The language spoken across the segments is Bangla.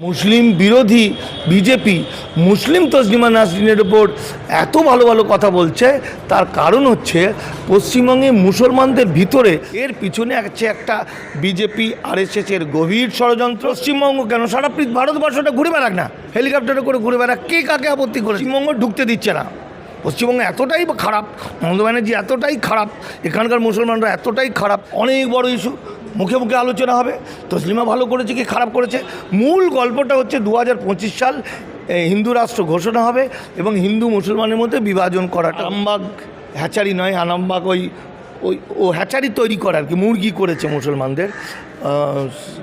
মুসলিম বিরোধী বিজেপি, মুসলিম তসলিমা নাসরিনের ওপর এত ভালো ভালো কথা বলছে, তার কারণ হচ্ছে পশ্চিমবঙ্গে মুসলমানদের ভিতরে এর পিছনে আছে একটা বিজেপি, আরএসএস এর গভীর ষড়যন্ত্র। পশ্চিমবঙ্গ কেন? সারা ভারতবর্ষটা ঘুরে বেড়াক না। হেলিকপ্টারে করে ঘুরে বেড়াক। কে কাকে আপত্তি করে পশ্চিমবঙ্গ ঢুকতে দিচ্ছে না। পশ্চিমবঙ্গ এতটাই খারাপ, মমতা ব্যানার্জি এতটাই খারাপ, এখানকার মুসলমানরা এতটাই খারাপ, অনেক বড় ইস্যু মুখে মুখে আলোচনা হবে তসলিমা ভালো করেছে কি খারাপ করেছে? মূল গল্পটা হচ্ছে দু হাজার পঁচিশ সাল হিন্দু রাষ্ট্র ঘোষণা হবে এবং হিন্দু মুসলমানের মধ্যে বিভাজন করাটা। আরামবাগ হ্যাচারি নয় আরামবাগ ওই ওই ও হ্যাচারি তৈরি করা আর কি মুরগি করেছে মুসলমানদের।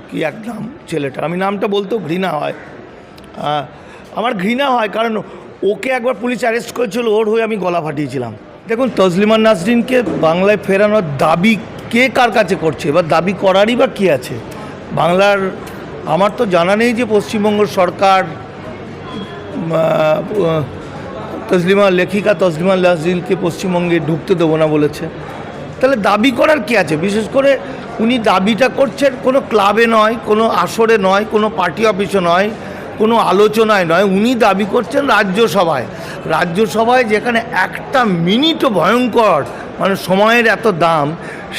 কি এক নাম ছেলেটা আমি নামটা বলতেও ঘৃণা হয়। আমার ঘৃণা হয় কারণ ওকে একবার পুলিশ অ্যারেস্ট করেছিল ওর হয়ে আমি গলা ফাটিয়েছিলাম। দেখুন তসলিমা নাসরিনকে বাংলায় ফেরানোর দাবি কে কার কাছে করছে? এবার দাবি করারই বা কী আছে? বাংলার, আমার তো জানা নেই যে পশ্চিমবঙ্গ সরকার তসলিমা লেখিকা তসলিমা নাসরিনকে পশ্চিমবঙ্গে ঢুকতে দেবো না বলেছে। তাহলে দাবি করার কি আছে? বিশেষ করে উনি দাবিটা করছেন কোনো ক্লাবে নয়, কোনো আসরে নয়, কোনো পার্টি অফিসে নয়, কোনো আলোচনায় নয়। উনি দাবি করছেন রাজ্যসভায়। রাজ্যসভায় যেখানে একটা মিনিটও ভয়ঙ্কর মানে সময়ের এত দাম,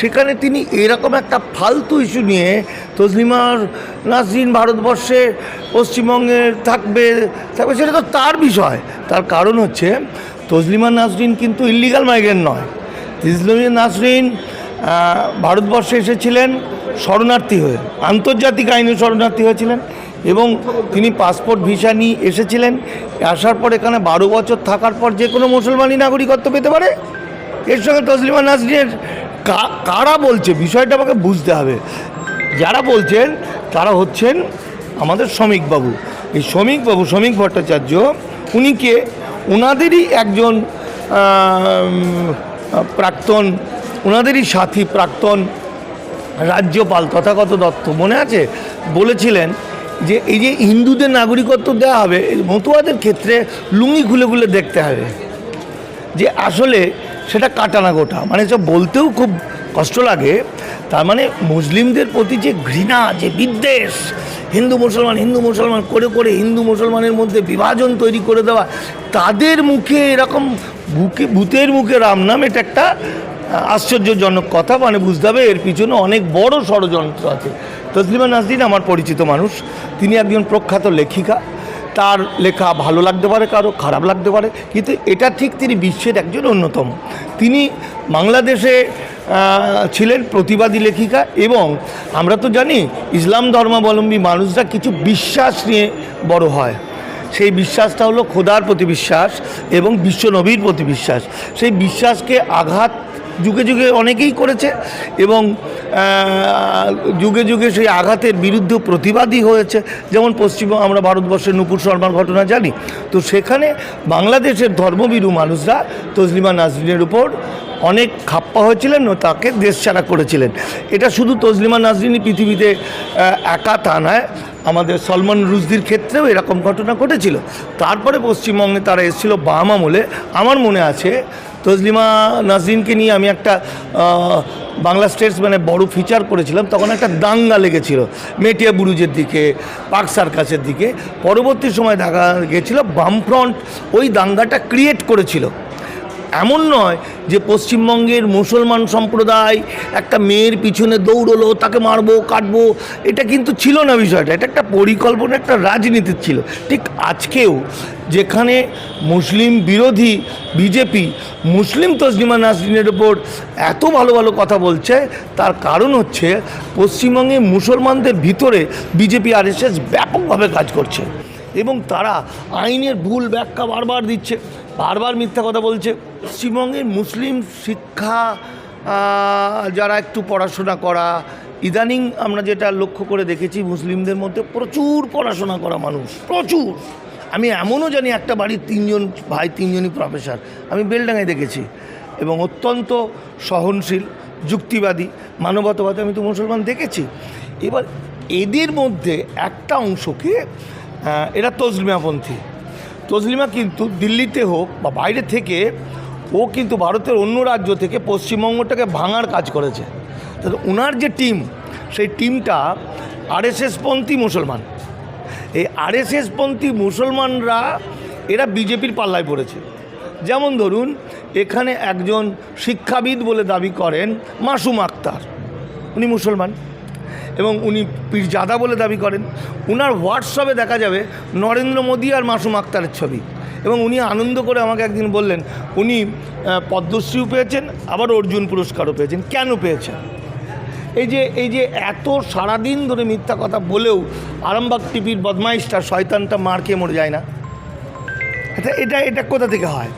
সেখানে তিনি এরকম একটা ফালতু ইস্যু নিয়ে তসলিমার নাসরিন ভারতবর্ষে পশ্চিমবঙ্গে থাকবে থাকবে, সেটা তো তার বিষয়। তার কারণ হচ্ছে তসলিমা নাসরিন কিন্তু ইল্লিগাল মাইগ্রেন্ট নয়। ইসলামী নাসরিন ভারতবর্ষে এসেছিলেন শরণার্থী হয়ে, আন্তর্জাতিক আইনে শরণার্থী হয়েছিলেন এবং তিনি পাসপোর্ট ভিসা নিয়ে এসেছিলেন। আসার পর এখানে বারো বছর থাকার পর যে কোনো মুসলমানই নাগরিকত্ব পেতে পারে। এর সঙ্গে তসলিমা নাসরিনের কারা বলছে? বিষয়টা আমাকে বুঝতে হবে। যারা বলছেন, তারা হচ্ছেন আমাদের শ্রমিকবাবু। এই শ্রমিকবাবু, শ্রমিক ভট্টাচার্য, উনি কে? ওনাদেরই একজন প্রাক্তন ওনাদেরই সাথী, প্রাক্তন রাজ্যপাল তথাগত দত্ত। মনে আছে? বলেছিলেন যে এই যে হিন্দুদের নাগরিকত্ব দেওয়া হবে মতুয়াদের ক্ষেত্রে লুঙ্গি খুলে খুলে দেখতে হবে। যে আসলে সেটা কাটানা গোটা। মানে সব বলতেও খুব কষ্ট লাগে। তার মানে মুসলিমদের প্রতি যে ঘৃণা, যে বিদ্বেষ, হিন্দু মুসলমান হিন্দু মুসলমান করে করে হিন্দু মুসলমানের মধ্যে বিভাজন তৈরি করে দেওয়া, তাদের মুখে এরকম বুকে, ভূতের মুখে রাম নাম, এটা একটা আশ্চর্যজনক কথা। মানে বুঝতে হবে এর পিছনে অনেক বড় ষড়যন্ত্র আছে। তসলিমা নাসরিন আমার পরিচিত মানুষ। তিনি একজন প্রখ্যাত লেখিকা। তার লেখা ভালো লাগতে পারে, কারও খারাপ লাগতে পারে। কিন্তু এটা ঠিক তিনি বিশ্বের একজন অন্যতম। তিনি বাংলাদেশে ছিলেন প্রতিবাদী লেখিকা এবং আমরা তো জানি ইসলাম ধর্মাবলম্বী মানুষরা কিছু বিশ্বাস নিয়ে বড় হয়। সেই বিশ্বাসটা হলো খোদার প্রতি বিশ্বাস এবং বিশ্বনবীর প্রতি বিশ্বাস। সেই বিশ্বাসকে আঘাত যুগে যুগে অনেকেই করেছে এবং যুগে যুগে সেই আঘাতের বিরুদ্ধে প্রতিবাদী হয়েছে। যেমন পশ্চিম, আমরা ভারতবর্ষের নুপুর শর্মার ঘটনা জানি। তো সেখানে বাংলাদেশের ধর্মবিরু মানুষরা তসলিমা নাজরিনের উপর অনেক খাপ্পা হয়েছিলেন ও তাকে দেশ ছাড়া করেছিলেন। এটা শুধু তসলিমা নাজরিনই পৃথিবীতে একা তা নয়, আমাদের সলমান রুজদির ক্ষেত্রেও এরকম ঘটনা ঘটেছিল। তারপরে পশ্চিমবঙ্গে তারা এসেছিল বাম আমলে। আমার মনে আছে তসলিমা নাজরিনকে নিয়ে আমি একটা বাংলা স্টেটস মানে বড় ফিচার করেছিলাম, তখন একটা দাঙ্গা লেগেছিল মেটিয়া বুরুজের দিকে পার্ক সার্কাসের দিকে। পরবর্তী সময় দেখা গেছিল বামফ্রন্ট ওই দাঙ্গাটা ক্রিয়েট করেছিল। এমন নয় যে পশ্চিমবঙ্গের মুসলমান সম্প্রদায় একটা মেয়ের পিছনে দৌড়লো, তাকে মারবো, কাটবো, এটা কিন্তু ছিল না বিষয়টা। এটা একটা পরিকল্পনা, একটা রাজনীতি ছিল। ঠিক আজকেও যেখানে মুসলিম বিরোধী বিজেপি, মুসলিম তসলিমা নাসরিনের ওপর এত ভালো ভালো কথা বলছে, তার কারণ হচ্ছে পশ্চিমবঙ্গে মুসলমানদের ভিতরে বিজেপি আরএসএস ব্যাপকভাবে কাজ করছে এবং তারা আইনের ভুল ব্যাখ্যা বারবার দিচ্ছে, বারবার মিথ্যা কথা বলছে। পশ্চিমবঙ্গের মুসলিম শিক্ষা যারা একটু পড়াশোনা করা, ইদানিং আমরা যেটা লক্ষ্য করে দেখেছি, মুসলিমদের মধ্যে প্রচুর পড়াশোনা করা মানুষ, প্রচুর। আমি এমনও জানি একটা বাড়ির তিনজন ভাই, তিনজনই প্রফেসর আমি বেলডাঙায় দেখেছি। এবং অত্যন্ত সহনশীল, যুক্তিবাদী, মানবতাবাদী আমি তো মুসলমান দেখেছি। এবার এদের মধ্যে একটা অংশকে এরা তসলিমাপন্থী। তসলিমা কিন্তু দিল্লিতে হোক বা বাইরে থেকে, ও কিন্তু ভারতের অন্য রাজ্য থেকে পশ্চিমবঙ্গটাকে ভাঙার কাজ করেছে। তাহলে ওনার যে টিম, সেই টিমটা আরএসএসপন্থী মুসলমান। এই আরএসএসপন্থী মুসলমানরা, এরা বিজেপির পাল্লায় পড়েছে। যেমন ধরুন, এখানে একজন শিক্ষাবিদ বলে দাবি করেন মাসুম আক্তার। উনি মুসলমান এবং উনি পীরজাদা বলে দাবি করেন। উনার হোয়াটসঅ্যাপে দেখা যাবে নরেন্দ্র মোদী আর মাসুম আক্তারের ছবি। এবং উনি আনন্দ করে আমাকে একদিন বললেন, উনি পদ্মশ্রীও পেয়েছেন, আবার অর্জুন পুরস্কারও পেয়েছেন। কেন পেয়েছেন? এই যে এই যে এত সারাদিন ধরে মিথ্যা কথা বলেও আরামবাগ টিভির বদমাইশটা শয়তানটা মার খেয়ে মরে যায় না। আচ্ছা এটা এটা কোথা থেকে হয়?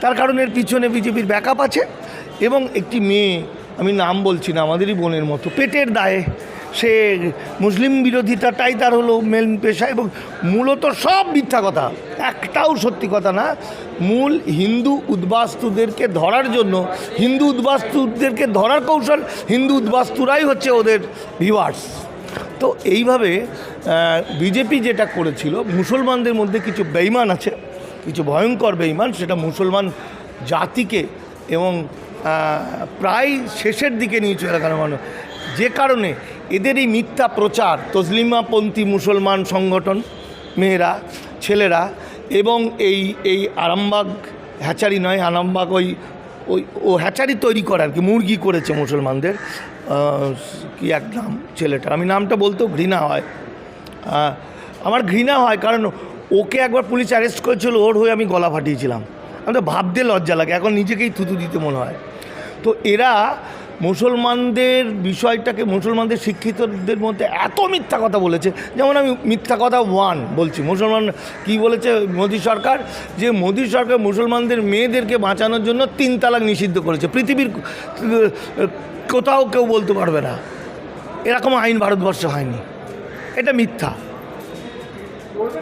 তার কারণের পিছনে বিজেপির ব্যাকআপ আছে এবং একটি মেয়ে, আমি নাম বলছি না, আমাদেরই বোনের মতো, পেটের দায়ে সে মুসলিম বিরোধিতাটাই তার হলো মেন পেশা এবং মূলত সব মিথ্যা কথা, একটাও সত্যি কথা না। মূল হিন্দু উদ্বাস্তুদেরকে ধরার জন্য, হিন্দু উদ্বাস্তুদেরকে ধরার কৌশল হিন্দু উদ্বাস্তুরাই হচ্ছে ওদের ভিভার্স তো এইভাবে বিজেপি যেটা করেছিল, মুসলমানদের মধ্যে কিছু বেইমান আছে, কিছু ভয়ঙ্কর বেইমান সেটা মুসলমান জাতিকে এবং প্রায় শেষের দিকে নিয়ে চলে গেল। মানুষ যে কারণে এদের এই মিথ্যা প্রচার, তসলিমাপন্থী মুসলমান সংগঠন, মেয়েরা, ছেলেরা এবং এই এই আরামবাগ হ্যাচারি নয়, আরামবাগ ওই ওই, ও হ্যাচারি তৈরি করে আর কি, মুরগি করেছে মুসলমানদের। কি এক নাম ছেলেটার, আমি নামটা বলতেও ঘৃণা হয়। আমার ঘৃণা হয় কারণ ওকে একবার পুলিশ অ্যারেস্ট করেছিল, ওর হয়ে আমি গলা ফাটিয়েছিলাম। আমি তো ভাবতে লজ্জা লাগে, এখন নিজেকেই থুতু দিতে মনে হয়। তো এরা মুসলমানদের বিষয়টাকে, মুসলমানদের শিক্ষিতদের মধ্যে এত মিথ্যা কথা বলেছে। যেমন আমি মিথ্যা কথা ওয়ান বলছি। মুসলমান কি বলেছে মোদী সরকার? যে মোদী সরকার মুসলমানদের মেয়েদেরকে বাঁচানোর জন্য তিন তালাক নিষিদ্ধ করেছে। পৃথিবীর কোথাও কেউ বলতে পারবে না। এরকম আইন ভারতবর্ষে হয়নি। এটা মিথ্যা।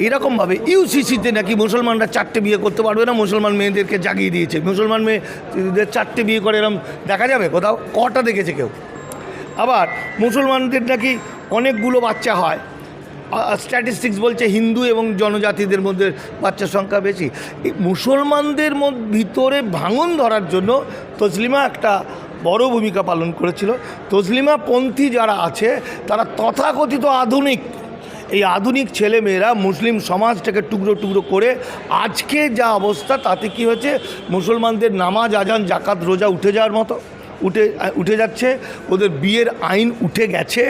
এরকমভাবে ইউসিসিতে নাকি মুসলমানরা চারটে বিয়ে করতে পারবে না? মুসলমান মেয়েদেরকে জাগিয়ে দিয়েছে। মুসলমান মেয়েদের চারটে বিয়ে করে এরকম দেখা যাবে? কোথাও? কটা দেখেছে কেউ? আবার মুসলমানদের নাকি অনেকগুলো বাচ্চা হয়। স্ট্যাটিস্টিক্স বলছে হিন্দু এবং জনজাতিদের মধ্যে বাচ্চার সংখ্যা বেশি। মুসলমানদের ভিতরে ভাঙন ধরার জন্য তসলিমা একটা বড় ভূমিকা পালন করেছিল। তসলিমা পন্থী যারা আছে, তারা তথাকথিত আধুনিক এই আধুনিক ছেলেমেয়েরা মুসলিম সমাজটাকে টুকরো টুকরো করে আজকে যা অবস্থা, তাতে কি হয়েছে? মুসলমানদের নামাজ, আজান জাকাত রোজা উঠে যাওয়ার মতো, উঠে উঠে যাচ্ছে। ওদের বিয়ের আইন উঠে গেছে,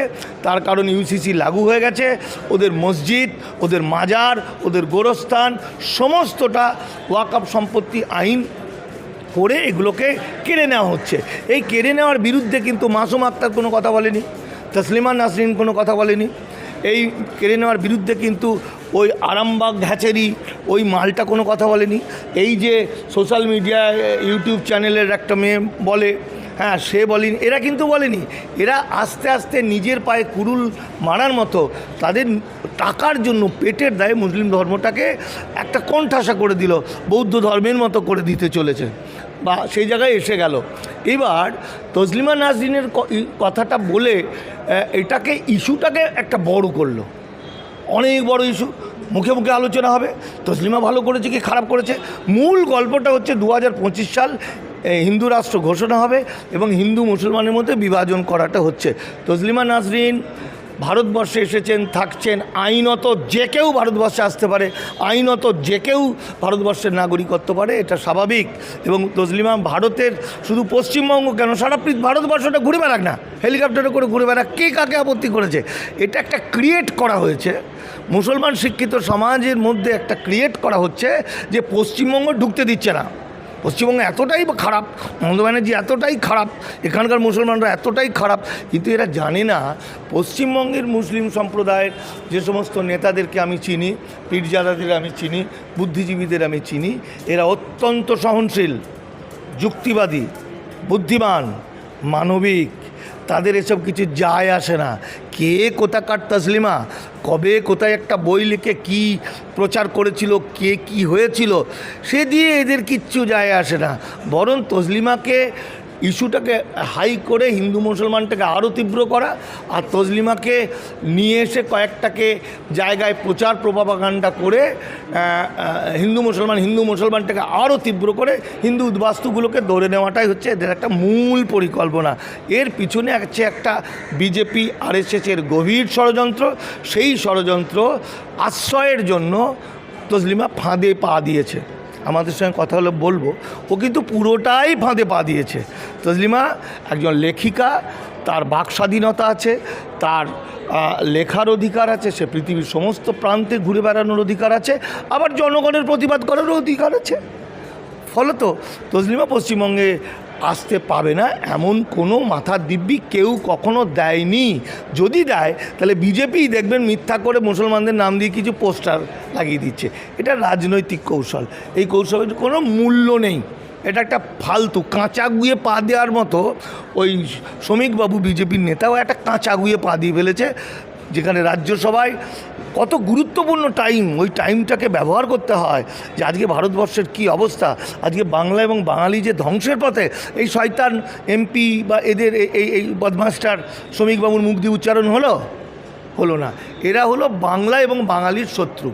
তার কারণ ইউসিসি লাগু হয়ে গেছে। ওদের মসজিদ, ওদের মাজার, ওদের গোরস্থান, সমস্তটা ওয়াকআপ সম্পত্তি আইন করে এগুলোকে কেড়ে নেওয়া হচ্ছে। এই কেড়ে নেওয়ার বিরুদ্ধে কিন্তু মাসুম আক্তার কোনো কথা বলেনি, তসলিমা নাসরিন কোনো কথা বলেনি এই কেড়ে নেওয়ার বিরুদ্ধে কিন্তু ওই আরামবাগ হ্যাচেরি, ওই মালটা কোনো কথা বলেনি। এই যে সোশ্যাল মিডিয়ায় ইউটিউব চ্যানেলের একটা মেয়ে বলে হ্যাঁ সে বলেনি, এরা কিন্তু বলেনি। এরা আস্তে আস্তে নিজের পায়ে কুরুল মারার মতো তাদের টাকার জন্য পেটের দায়ে মুসলিম ধর্মটাকে একটা কণ্ঠাসা করে দিল, বৌদ্ধ ধর্মের মতো করে দিতে চলেছে। বা সেই জায়গায় এসে গেল। এবার তসলিমা নাজরিনের কথাটা বলে এটাকে, ইস্যুটাকে একটা বড় করল। অনেক বড় ইস্যু, মুখে মুখে আলোচনা হবে। তসলিমা ভালো করেছে কি খারাপ করেছে? মূল গল্পটা হচ্ছে দু হাজার পঁচিশ সাল হিন্দু রাষ্ট্র ঘোষণা হবে এবং হিন্দু মুসলমানের মধ্যে বিভাজন করাটা হচ্ছে। তসলিমা নাজরিন ভারতবর্ষে এসেছেন, থাকছেন আইনত যে কেউ ভারতবর্ষে আসতে পারে, আইনত যে কেউ ভারতবর্ষের নাগরিকত্ব পারে, এটা স্বাভাবিক। এবং তসলিমা ভারতের শুধু পশ্চিমবঙ্গ কেন? সারা ভারতবর্ষটা ঘুরে বেড়াক না। হেলিকপ্টারে করে ঘুরে বেড়াক। কে কাকে আপত্তি করেছে? এটা একটা ক্রিয়েট করা হয়েছে। মুসলমান শিক্ষিত সমাজের মধ্যে একটা ক্রিয়েট করা হচ্ছে যে পশ্চিমবঙ্গ ঢুকতে দিচ্ছে না। পশ্চিমবঙ্গ এতটাই খারাপ, মমতা ব্যানার্জি এতটাই খারাপ, এখানকার মুসলমানরা এতটাই খারাপ, কিন্তু এরা জানে না পশ্চিমবঙ্গের মুসলিম সম্প্রদায়ের যে সমস্ত নেতাদেরকে আমি চিনি, পীরজাদাদের আমি চিনি, বুদ্ধিজীবীদের আমি চিনি, এরা অত্যন্ত সহনশীল, যুক্তিবাদী, বুদ্ধিমান, মানবিক তাদের এসব কিছু যায় আসে না। কে কোথাকার তসলিমা কবে কোথায় একটা বই লিখে কি প্রচার করেছিল, কে কি হয়েছিল, সে দিয়ে এদের কিচ্ছু যায় আসে না। বরং তসলিমাকে ইস্যুটাকে হাই করে হিন্দু মুসলমানটাকে আরও তীব্র করা আর তসলিমাকে নিয়ে এসে কয়েকটাকে জায়গায় প্রচার প্রপাগান্ডা করে হিন্দু মুসলমান, হিন্দু মুসলমানটাকে আরও তীব্র করে হিন্দু উদ্বাস্তুগুলোকে ধরে নেওয়াটাই হচ্ছে এদের একটা মূল পরিকল্পনা। এর পিছনে আছে একটা বিজেপি আরএসএসের গভীর ষড়যন্ত্র। সেই ষড়যন্ত্র আশ্রয়ের জন্য তসলিমা ফাঁদে পা দিয়েছে। আমাদের সঙ্গে কথা হলে বলব, ও কিন্তু পুরোটাই ফাঁদে পা দিয়েছে। তসলিমা, একজন লেখিকা, তার বাক স্বাধীনতা আছে, তার লেখার অধিকার আছে, সে পৃথিবীর সমস্ত প্রান্তে ঘুরে বেড়ানোর অধিকার আছে, আবার জনগণের প্রতিবাদ করারও অধিকার আছে। ফলত তসলিমা পশ্চিমবঙ্গে আসতে পাবে না, এমন কোনো মাথার দিব্যি কেউ কখনো দেয়নি। যদি দেয়, তাহলে বিজেপি দেখবেন মিথ্যা করে মুসলমানদের নাম দিয়ে কিছু পোস্টার লাগিয়ে দিচ্ছে। এটা রাজনৈতিক কৌশল। এই কৌশলের কোনো মূল্য নেই। এটা একটা ফালতু কাঁচা গুয়ে পা দেওয়ার মতো ওই শ্রমিকবাবু বিজেপির নেতাও একটা কাঁচা গুয়ে পা দিয়ে ফেলেছে, যেখানে রাজ্যসভায় কত গুরুত্বপূর্ণ টাইম ওই টাইমটাকে ব্যবহার করতে হয় যে আজকে ভারতবর্ষের কি অবস্থা? আজকে বাংলা এবং বাঙালি যে ধ্বংসের পথে এই শয়তান এমপি বা এদের এই- এই বদমাস্টার, শ্রমিকবাবুর মুখ দিয়ে উচ্চারণ হলো? হলো না। এরা হলো বাংলা এবং বাঙালির শত্রু।